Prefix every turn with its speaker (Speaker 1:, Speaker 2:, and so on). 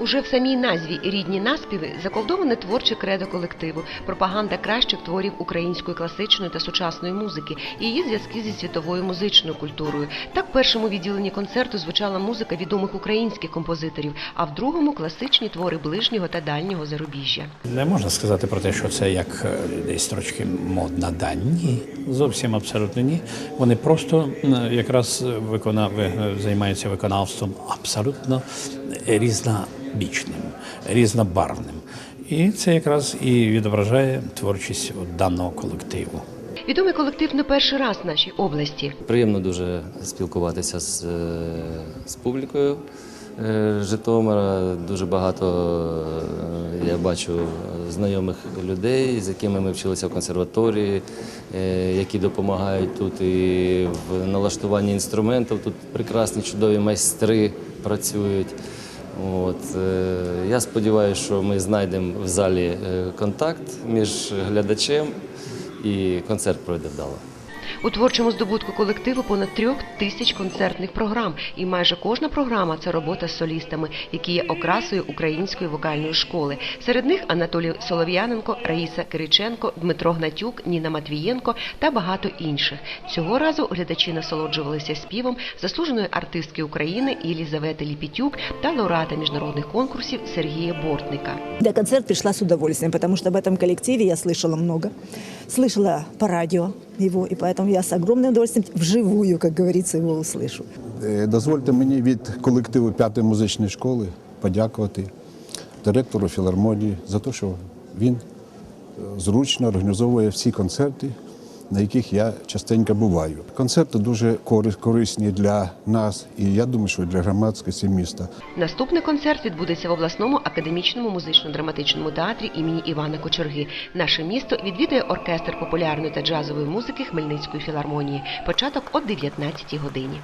Speaker 1: Уже в самій назві рідні наспіви заколдоване творче кредо колективу, пропаганда кращих творів української класичної та сучасної музики і її зв'язки зі світовою музичною культурою. Так в першому відділенні концерту звучала музика відомих українських композиторів, а в другому класичні твори ближнього та дальнього зарубіжжя.
Speaker 2: Не можна сказати про те, що це як е, десь трошки модна дань. Ні, зовсім абсолютно ні. Вони просто якраз викона... ви- займаються виконавством абсолютно різнобічним, різнобарвним. І це якраз і відображає творчість даного колективу.
Speaker 1: Відомий колектив не перший раз в нашій області.
Speaker 3: Приємно дуже спілкуватися з, е, з публікою е, Житомира. Дуже багато е, я бачу знайомих людей, з якими ми вчилися в консерваторії, які допомагають тут і в налаштуванні інструментів. Тут прекрасні чудові майстри працюють. От, е, я сподіваюся, що ми знайдемо в залі е, контакт між глядачем і концерт пройде вдало.
Speaker 1: У творчому здобутку колективу понад трьох тисяч концертних програм, і майже кожна програма це робота з солістами, які є окрасою української вокальної школи. Серед них Анатолій Солов'яненко, Раїса Кириченко, Дмитро Гнатюк, Ніна Матвієнко та багато інших. Цього разу глядачі насолоджувалися співом заслуженої артистки України Єлізавети Ліпітюк та лауреата міжнародних конкурсів Сергія Бортника.
Speaker 4: На концерт пришла с удовольствием, потому что об этом коллективе я слышала много Слышала по радио его, и поэтому я с огромным удовольствием вживую, как говорится, его услышу.
Speaker 5: Е, Дозвольте мені від колективу п'ятої музичної школи подякувати директору філармонії за те, що він е, зручно організовує всі концерти, на яких я частенько буваю. Концерти дуже кори- корисні для нас, і я думаю, що для громадськості міста.
Speaker 1: Наступний концерт відбудеться в обласному академічному музично-драматичному театрі імені Івана Кочерги. Наше місто відвідує оркестр популярної та джазової музики Хмельницької філармонії. Початок о 19 годині.